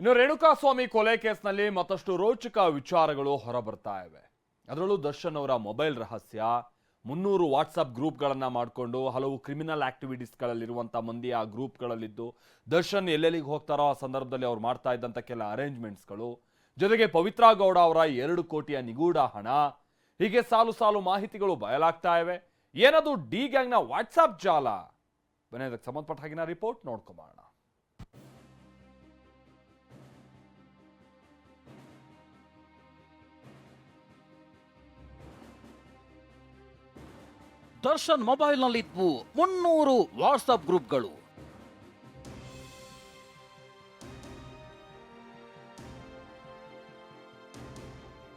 ಇನ್ನು ರೇಣುಕಾಸ್ವಾಮಿ ಕೊಲೆ ಕೇಸ್ನಲ್ಲಿ ಮತ್ತಷ್ಟು ರೋಚಕ ವಿಚಾರಗಳು ಹೊರಬರ್ತಾ ಇವೆ. ಅದರಲ್ಲೂ ದರ್ಶನ್ ಅವರ ಮೊಬೈಲ್ ರಹಸ್ಯ, ಮುನ್ನೂರು ವಾಟ್ಸಪ್ ಗ್ರೂಪ್ಗಳನ್ನು ಮಾಡಿಕೊಂಡು ಹಲವು ಕ್ರಿಮಿನಲ್ ಆಕ್ಟಿವಿಟೀಸ್ಗಳಲ್ಲಿರುವಂಥ ಮಂದಿ ಆ ಗ್ರೂಪ್ಗಳಲ್ಲಿದ್ದು ದರ್ಶನ್ ಎಲ್ಲೆಲ್ಲಿಗೆ ಹೋಗ್ತಾರೋ ಆ ಸಂದರ್ಭದಲ್ಲಿ ಅವ್ರು ಮಾಡ್ತಾ ಇದ್ದಂಥ ಕೆಲ ಅರೇಂಜ್ಮೆಂಟ್ಸ್ಗಳು. ಜೊತೆಗೆ ಪವಿತ್ರ ಗೌಡ ಅವರ ಎರಡು ಕೋಟಿಯ ನಿಗೂಢ ಹಣ. ಹೀಗೆ ಸಾಲು ಸಾಲು ಮಾಹಿತಿಗಳು ಬಯಲಾಗ್ತಾ ಇವೆ. ಏನದು ಡಿ ಗ್ಯಾಂಗ್ನ ವಾಟ್ಸಾಪ್ ಜಾಲ? ಬನ್ನಿ, ಅದಕ್ಕೆ ಸಂಬಂಧಪಟ್ಟ ಹಾಗಿನ ರಿಪೋರ್ಟ್ ನೋಡ್ಕೊಂಬೋಣ ದರ್ಶನ್ ಮೊಬೈಲ್ನಲ್ಲಿದ್ವು ಮುನ್ನೂರು ವಾಟ್ಸಪ್ ಗ್ರೂಪ್ಗಳು.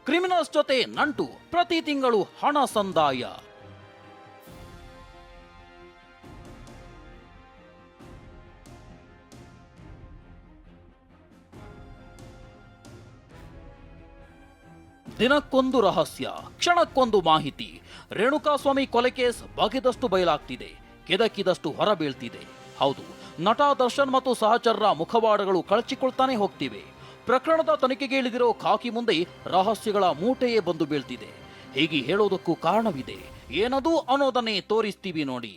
ಕ್ರಿಮಿನಲ್ಸ್ ಜೊತೆ ನಂಟು ಪ್ರತಿ ತಿಂಗಳು ಹಣ ಸಂದಾಯ. ದಿನಕ್ಕೊಂದು ರಹಸ್ಯ, ಕ್ಷಣಕ್ಕೊಂದು ಮಾಹಿತಿ. ರೇಣುಕಾಸ್ವಾಮಿ ಕೊಲೆ ಕೇಸ್ ಬಗೆದಷ್ಟು ಬಯಲಾಗ್ತಿದೆ, ಕೆದಕಿದಷ್ಟು ಹೊರಬೀಳ್ತಿದೆ. ಹೌದು, ನಟ ದರ್ಶನ್ ಮತ್ತು ಸಹಚರರ ಮುಖವಾಡಗಳು ಕಳಚಿಕೊಳ್ತಾನೆ ಹೋಗ್ತಿವೆ. ಪ್ರಕರಣದ ತನಿಖೆಗೆ ಇಳಿದಿರೋ ಖಾಕಿ ಮುಂದೆ ರಹಸ್ಯಗಳ ಮೂಟೆಯೇ ಬಂದು ಬೀಳ್ತಿದೆ. ಹೀಗೆ ಹೇಳೋದಕ್ಕೂ ಕಾರಣವಿದೆ. ಏನದು ಅನ್ನೋದನ್ನೇ ತೋರಿಸ್ತೀವಿ ನೋಡಿ.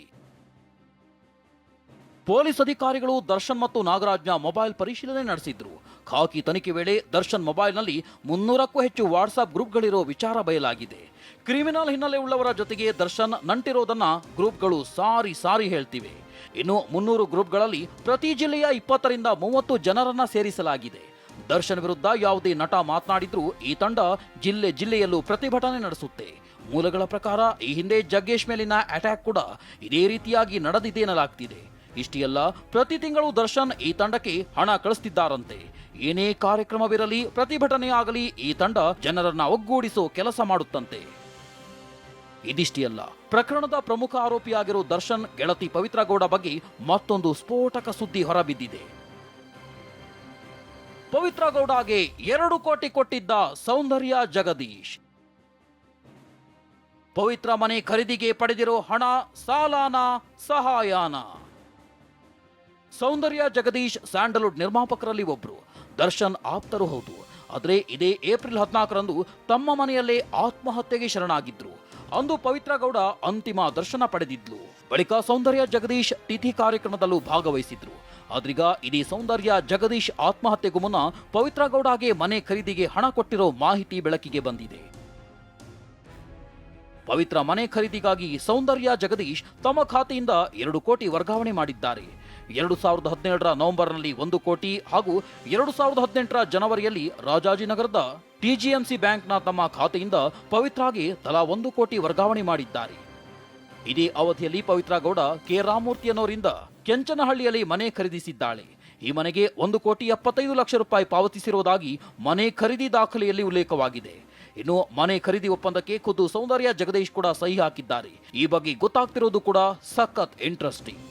ಪೊಲೀಸ್ ಅಧಿಕಾರಿಗಳು ದರ್ಶನ್ ಮತ್ತು ನಾಗರಾಜ್ನ ಮೊಬೈಲ್ ಪರಿಶೀಲನೆ ನಡೆಸಿದ್ರು. ಖಾಕಿ ತನಿಖೆ ವೇಳೆ ದರ್ಶನ್ ಮೊಬೈಲ್ನಲ್ಲಿ ಮುನ್ನೂರಕ್ಕೂ ಹೆಚ್ಚು ವಾಟ್ಸಾಪ್ ಗ್ರೂಪ್ಗಳಿರೋ ವಿಚಾರ ಬಯಲಾಗಿದೆ. ಕ್ರಿಮಿನಲ್ ಹಿನ್ನೆಲೆ ಉಳ್ಳವರ ಜೊತೆಗೆ ದರ್ಶನ್ ನಂಟಿರೋದನ್ನ ಗ್ರೂಪ್ಗಳು ಸಾರಿ ಸಾರಿ ಹೇಳ್ತಿವೆ. ಇನ್ನು ಮುನ್ನೂರು ಗ್ರೂಪ್ಗಳಲ್ಲಿ ಪ್ರತಿ ಜಿಲ್ಲೆಯ ಇಪ್ಪತ್ತರಿಂದ ಮೂವತ್ತು ಜನರನ್ನ ಸೇರಿಸಲಾಗಿದೆ. ದರ್ಶನ್ ವಿರುದ್ಧ ಯಾವುದೇ ನಟ ಮಾತನಾಡಿದ್ರೂ ಈ ತಂಡ ಜಿಲ್ಲೆ ಜಿಲ್ಲೆಯಲ್ಲೂ ಪ್ರತಿಭಟನೆ ನಡೆಸುತ್ತೆ. ಮೂಲಗಳ ಪ್ರಕಾರ ಈ ಹಿಂದೆ ಜಗ್ಗೇಶ್ ಮೇಲಿನ ಅಟ್ಯಾಕ್ ಕೂಡ ಇದೇ ರೀತಿಯಾಗಿ ನಡೆದಿದೆ ಎನ್ನಲಾಗ್ತಿದೆ. ಇಷ್ಟೇ ಪ್ರತಿ ತಿಂಗಳು ದರ್ಶನ್ ಈ ತಂಡಕ್ಕೆ ಹಣ ಕಳಿಸ್ತಿದ್ದಾರಂತೆ. ಏನೇ ಕಾರ್ಯಕ್ರಮವಿರಲಿ ಪ್ರತಿಭಟನೆ ಆಗಲಿ ಈ ತಂಡ ಜನರನ್ನ ಒಗ್ಗೂಡಿಸೋ ಕೆಲಸ ಮಾಡುತ್ತಂತೆ. ಇದಿಷ್ಟೇ ಅಲ್ಲ ಪ್ರಕರಣದ ಪ್ರಮುಖ ಆರೋಪಿಯಾಗಿರೋ ದರ್ಶನ್ ಗೆಳತಿ ಪವಿತ್ರ ಗೌಡ ಬಗ್ಗೆ ಮತ್ತೊಂದು ಸ್ಫೋಟಕ ಸುದ್ದಿ ಹೊರಬಿದ್ದಿದೆ. ಪವಿತ್ರ ಗೌಡಗೆ ಎರಡು ಕೋಟಿ ಕೊಟ್ಟಿದ್ದ ಸೌಂದರ್ಯ ಜಗದೀಶ್. ಪವಿತ್ರ ಮನೆ ಖರೀದಿಗೆ ಪಡೆದಿರೋ ಹಣ, ಸಾಲಾನ ಸಹಾಯನ. ಸೌಂದರ್ಯ ಜಗದೀಶ್ ಸ್ಯಾಂಡಲ್ವುಡ್ ನಿರ್ಮಾಪಕರಲ್ಲಿ ಒಬ್ಬರು ದರ್ಶನ್ ಆಪ್ತರು ಹೌದು. ಆದರೆ ಇದೇ ಏಪ್ರಿಲ್ ಹದಿನಾಲ್ಕರಂದು ತಮ್ಮ ಮನೆಯಲ್ಲೇ ಆತ್ಮಹತ್ಯೆಗೆ ಶರಣಾಗಿದ್ರು. ಅಂದು ಪವಿತ್ರ ಗೌಡ ಅಂತಿಮ ದರ್ಶನ ಪಡೆದಿದ್ಲು. ಬಳಿಕ ಸೌಂದರ್ಯ ಜಗದೀಶ್ ತಿಥಿ ಕಾರ್ಯಕ್ರಮದಲ್ಲೂ ಭಾಗವಹಿಸಿದ್ರು. ಆದ್ರೀಗ ಇಡೀ ಸೌಂದರ್ಯ ಜಗದೀಶ್ ಆತ್ಮಹತ್ಯೆಗೂ ಮುನ್ನ ಪವಿತ್ರ ಗೌಡಗೆ ಮನೆ ಖರೀದಿಗೆ ಹಣ ಕೊಟ್ಟಿರೋ ಮಾಹಿತಿ ಬೆಳಕಿಗೆ ಬಂದಿದೆ. ಪವಿತ್ರ ಮನೆ ಖರೀದಿಗಾಗಿ ಸೌಂದರ್ಯ ಜಗದೀಶ್ ತಮ್ಮ ಖಾತೆಯಿಂದ ಎರಡು ಕೋಟಿ ವರ್ಗಾವಣೆ ಮಾಡಿದ್ದಾರೆ. ಎರಡು ಸಾವಿರದ ಹದಿನೇಳರ ನವೆಂಬರ್ನಲ್ಲಿ ಒಂದು ಕೋಟಿ ಹಾಗೂ ಎರಡು ಸಾವಿರದ ಹದಿನೆಂಟರ ಜನವರಿಯಲ್ಲಿ ರಾಜಾಜಿನಗರದ ಟಿಜಿಎಂಸಿ ಬ್ಯಾಂಕ್ನ ತಮ್ಮ ಖಾತೆಯಿಂದ ಪವಿತ್ರಾಗೆ ತಲಾ ಒಂದು ಕೋಟಿ ವರ್ಗಾವಣೆ ಮಾಡಿದ್ದಾರೆ. ಇದೇ ಅವಧಿಯಲ್ಲಿ ಪವಿತ್ರ ಗೌಡ ಕೆ ರಾಮಮೂರ್ತಿ ಅನ್ನೋರಿಂದ ಕೆಂಚನಹಳ್ಳಿಯಲ್ಲಿ ಮನೆ ಖರೀದಿಸಿದ್ದಾಳೆ. ಈ ಮನೆಗೆ ಒಂದು ಕೋಟಿ ಎಪ್ಪತ್ತೈದು ಲಕ್ಷ ರೂಪಾಯಿ ಪಾವತಿಸಿರುವುದಾಗಿ ಮನೆ ಖರೀದಿ ದಾಖಲೆಯಲ್ಲಿ ಉಲ್ಲೇಖವಾಗಿದೆ. ಇನ್ನು ಮನೆ ಖರೀದಿ ಒಪ್ಪಂದಕ್ಕೆ ಖುದ್ದು ಸೌಂದರ್ಯ ಜಗದೀಶ್ ಕೂಡ ಸಹಿ ಹಾಕಿದ್ದಾರೆ. ಈ ಬಗ್ಗೆ ಗೊತ್ತಾಗ್ತಿರೋದು ಕೂಡ ಸಖತ್ ಇಂಟ್ರೆಸ್ಟಿಂಗ್.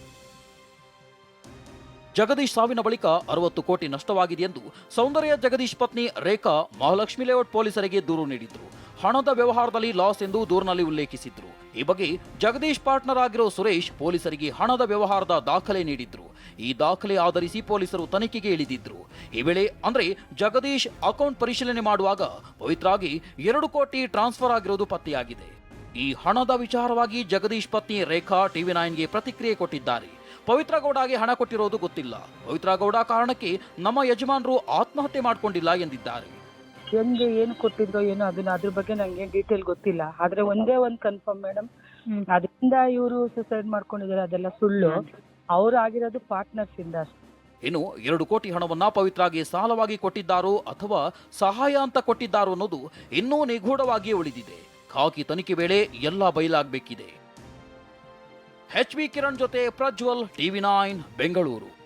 ಜಗದೀಶ್ ಸಾವಿನ ಬಳಿಕ ಅರವತ್ತು ಕೋಟಿ ನಷ್ಟವಾಗಿದೆ ಎಂದು ಸೌಂದರ್ಯ ಜಗದೀಶ್ ಪತ್ನಿ ರೇಖಾ ಮಹಾಲಕ್ಷ್ಮಿ ಲೇಔಟ್ ಪೊಲೀಸರಿಗೆ ದೂರು ನೀಡಿದ್ರು. ಹಣದ ವ್ಯವಹಾರದಲ್ಲಿ ಲಾಸ್ ಎಂದು ದೂರಿನಲ್ಲಿ ಉಲ್ಲೇಖಿಸಿದ್ರು. ಈ ಬಗ್ಗೆ ಜಗದೀಶ್ ಪಾರ್ಟ್ನರ್ ಆಗಿರೋ ಸುರೇಶ್ ಪೊಲೀಸರಿಗೆ ಹಣದ ವ್ಯವಹಾರದ ದಾಖಲೆ ನೀಡಿದ್ರು. ಈ ದಾಖಲೆ ಆಧರಿಸಿ ಪೊಲೀಸರು ತನಿಖೆಗೆ ಇಳಿದಿದ್ರು. ಈ ವೇಳೆ ಅಂದ್ರೆ ಜಗದೀಶ್ ಅಕೌಂಟ್ ಪರಿಶೀಲನೆ ಮಾಡುವಾಗ ಪವಿತ್ರಾಗಿ ಎರಡು ಕೋಟಿ ಟ್ರಾನ್ಸ್ಫರ್ ಆಗಿರೋದು ಪತ್ತೆಯಾಗಿದೆ. ಈ ಹಣದ ವಿಚಾರವಾಗಿ ಜಗದೀಶ್ ಪತ್ನಿ ರೇಖಾ ಟಿವಿ ನೈನ್ಗೆ ಪ್ರತಿಕ್ರಿಯೆ ಕೊಟ್ಟಿದ್ದಾರೆ. ಪವಿತ್ರ ಗೌಡಗೆ ಹಣ ಕೊಟ್ಟಿರೋದು ಗೊತ್ತಿಲ್ಲ. ಪವಿತ್ರ ಗೌಡ ಕಾರಣಕ್ಕೆ ನಮ್ಮ ಯಜಮಾನರು ಆತ್ಮಹತ್ಯೆ ಮಾಡಿಕೊಂಡಿಲ್ಲ ಎಂದಿದ್ದಾರೆ. ಹೆಂಗೆ ಏನು ಕೊಟ್ಟಿದ್ದೋ ಏನೋ ಅದನ್ನ ಅದ್ರ ಬಗ್ಗೆ ನಂಗೆ ಡೀಟೇಲ್ ಗೊತ್ತಿಲ್ಲ. ಆದ್ರೆ ಒಂದೇ ಒಂದ್ ಕನ್ಫರ್ಮ್ ಮೇಡಮ್ ಅದರಿಂದ ಇವರು ಸುಸೈಡ್ ಮಾಡ್ಕೊಂಡಿದ್ದಾರೆ ಅದೆಲ್ಲ ಸುಳ್ಳು. ಅವ್ರು ಆಗಿರೋದು ಪಾರ್ಟ್ನರ್ಸ್ ಇಂದ. ಇನ್ನು ಎರಡು ಕೋಟಿ ಹಣವನ್ನ ಪವಿತ್ರಾಗೆ ಸಾಲವಾಗಿ ಕೊಟ್ಟಿದ್ದಾರೋ ಅಥವಾ ಸಹಾಯ ಅಂತ ಕೊಟ್ಟಿದ್ದಾರೋ ಅನ್ನೋದು ಇನ್ನೂ ನಿಗೂಢವಾಗಿಯೇ ಉಳಿದಿದೆ. ಖಾಕಿ ತನಿಖೆ ವೇಳೆ ಎಲ್ಲ ಬಯಲಾಗಬೇಕಿದೆ. ಎಚ್ ವಿ ಕಿರಣ್ ಜೊತೆ ಪ್ರಜ್ವಲ್ ಟಿವಿ ನೈನ್ ಬೆಂಗಳೂರು.